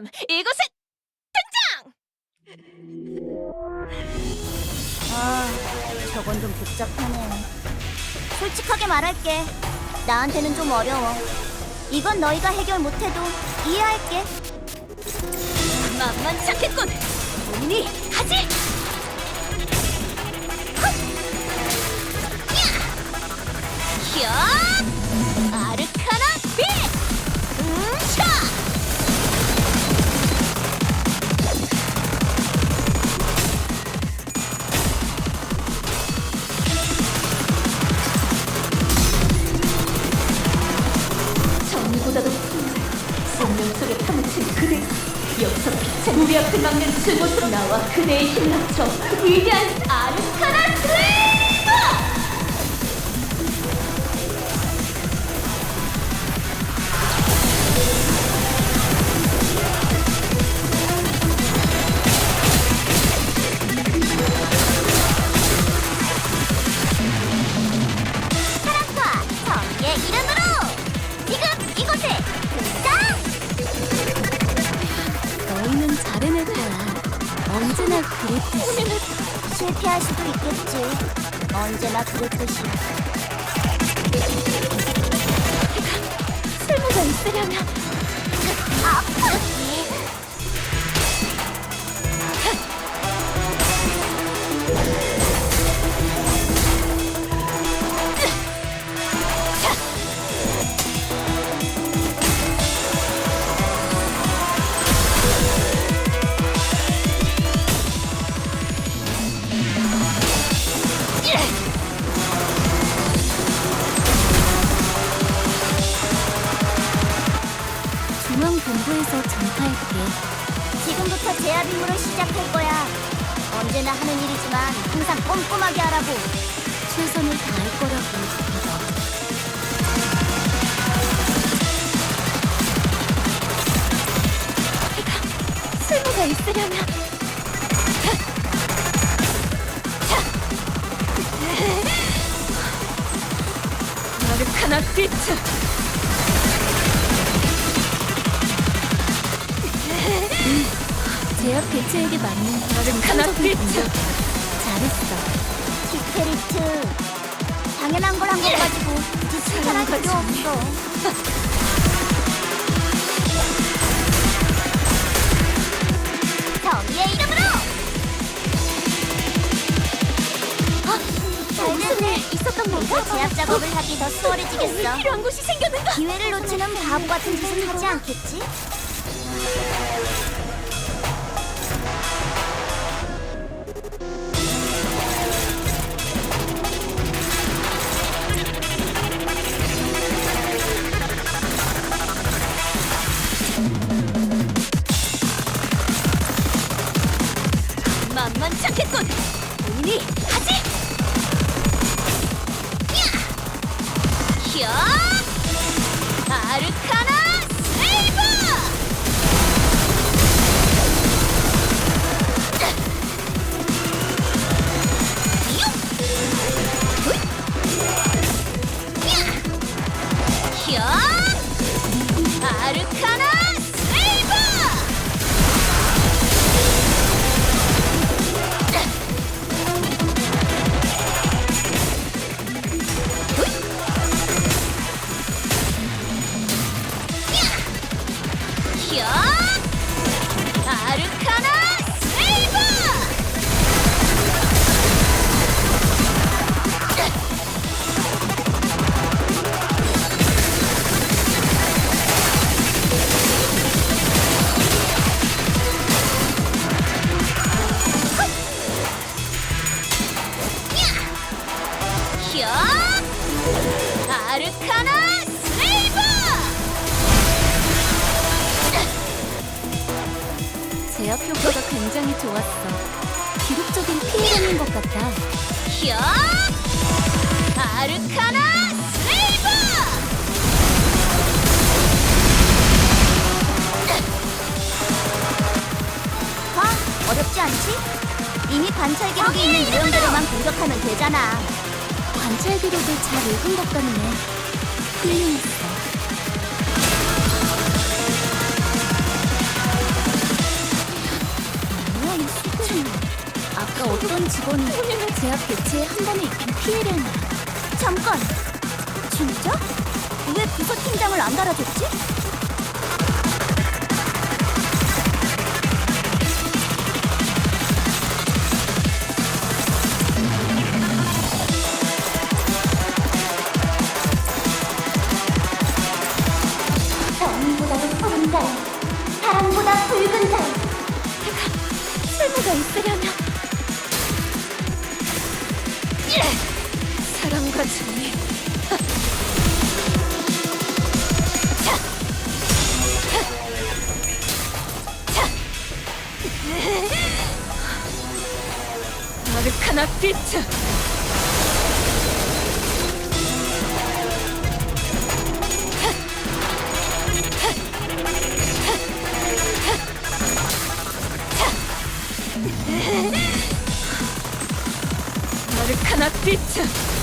지금 이곳에 아, 저건 좀 복잡하네. 솔직하게 말할게. 나한테는 좀 어려워. 이건 너희가 해결 못해도 이해할게. 만만찮겠군. 본인이 하지. 우리 앞을 막는 그곳으로 나와. 그대의 힘을 합쳐 위대한 아르카나 슬레이 언제나 그랬듯이 실패할 수도 있겠지. 언제나 그랬듯이. 쓸모가 있으려면 아프! 중앙본부에서 전파할게 지금부터 제압 임무를 시작할 거야. 언제나 하는 일이지만 항상 꼼꼼하게 하라고. 최선을 다할 거라고 믿어 쓸모가 있으려면 아르카나 빛! 제압 개체에게 맞는! 공격 잘했어 키테리트. 당연한 걸 한 거 가지고 디스할 필요 없어. 정의의 이름으로! 있었던 이제 제압 작업을 하기 더 수월해지겠어. 필요한 곳이 생겼는가? 기회를 놓치는 바보 같은 짓은 하지 않겠지? 본인 제압 효과가 굉장히 좋았어 기록적인 피해라는 것 같아 야! 아르카나 세이버! 봐, 어렵지 않지? 이미 관찰 기록이 있는 유형대로만 공격하면 되잖아. 관찰 기록을 잘 읽은 것 같네 훌륭했어 아까 어떤 직원이 제압 개체에 한 번에 입힌 피해를 나. 잠깐! 진짜? 왜 부서팀장을 안 달아줬지? 정보다도 푸른 달, 사랑보다 붉은 달. 쓸모가 있으려 면 사랑과 정의 아르카나 피츠 아르카나 피츠 운명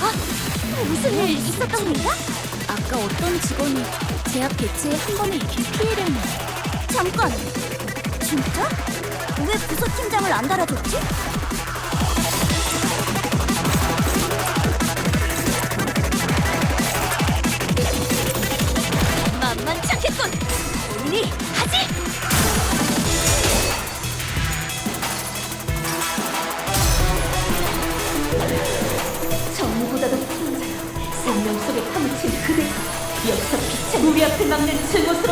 어? 무슨 일 있었던 건가? 아까 어떤 직원이 제압 개체에 한 번에 입힌 피해를 나. 잠깐! 진짜? 왜 부서팀장을 안 달아줬지?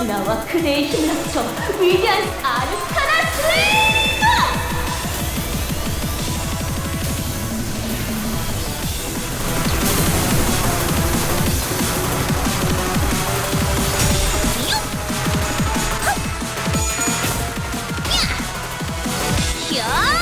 나와 그대의 힘을 합쳐 위대한 아르카나 슬레이버! 야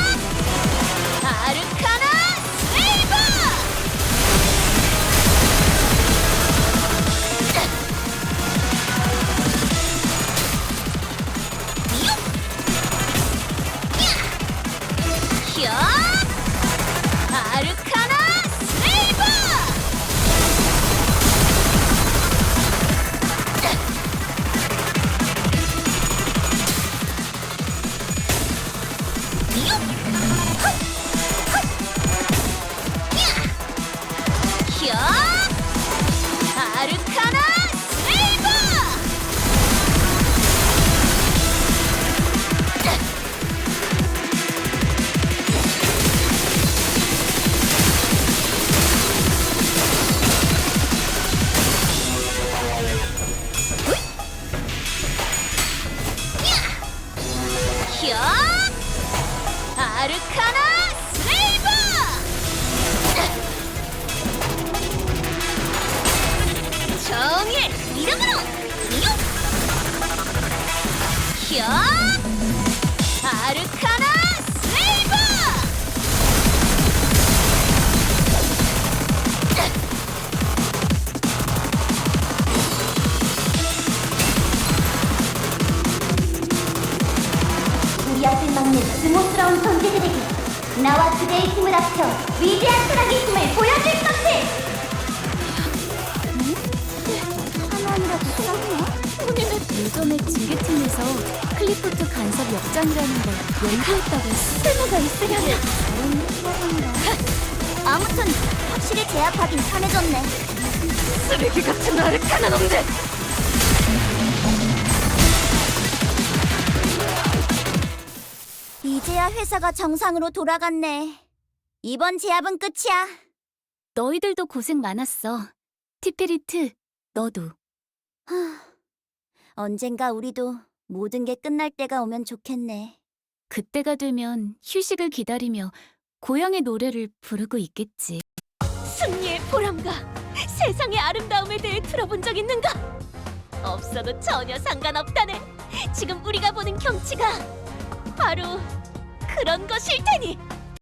야 아르카나 세이버 정의 이름으로 요! 야 아르카나 세이버 역장이라는 걸 연구했다고. 쓸모가 있으려면 아무튼 확실히 제압하긴 편해졌네. 쓰레기 같은 아르카나 놈들 이제야 회사가 정상으로 돌아갔네. 이번 제압은 끝이야. 너희들도 고생 많았어. 티페리트, 너도. 하, 언젠가 우리도 모든 게 끝날 때가 오면 좋겠네. 그때가 되면 휴식을 기다리며 고향의 노래를 부르고 있겠지. 승리의 보람과 세상의 아름다움에 대해 들어본 적 있는가? 없어도 전혀 상관없다네. 지금 우리가 보는 경치가 바로 그런 것일 테니.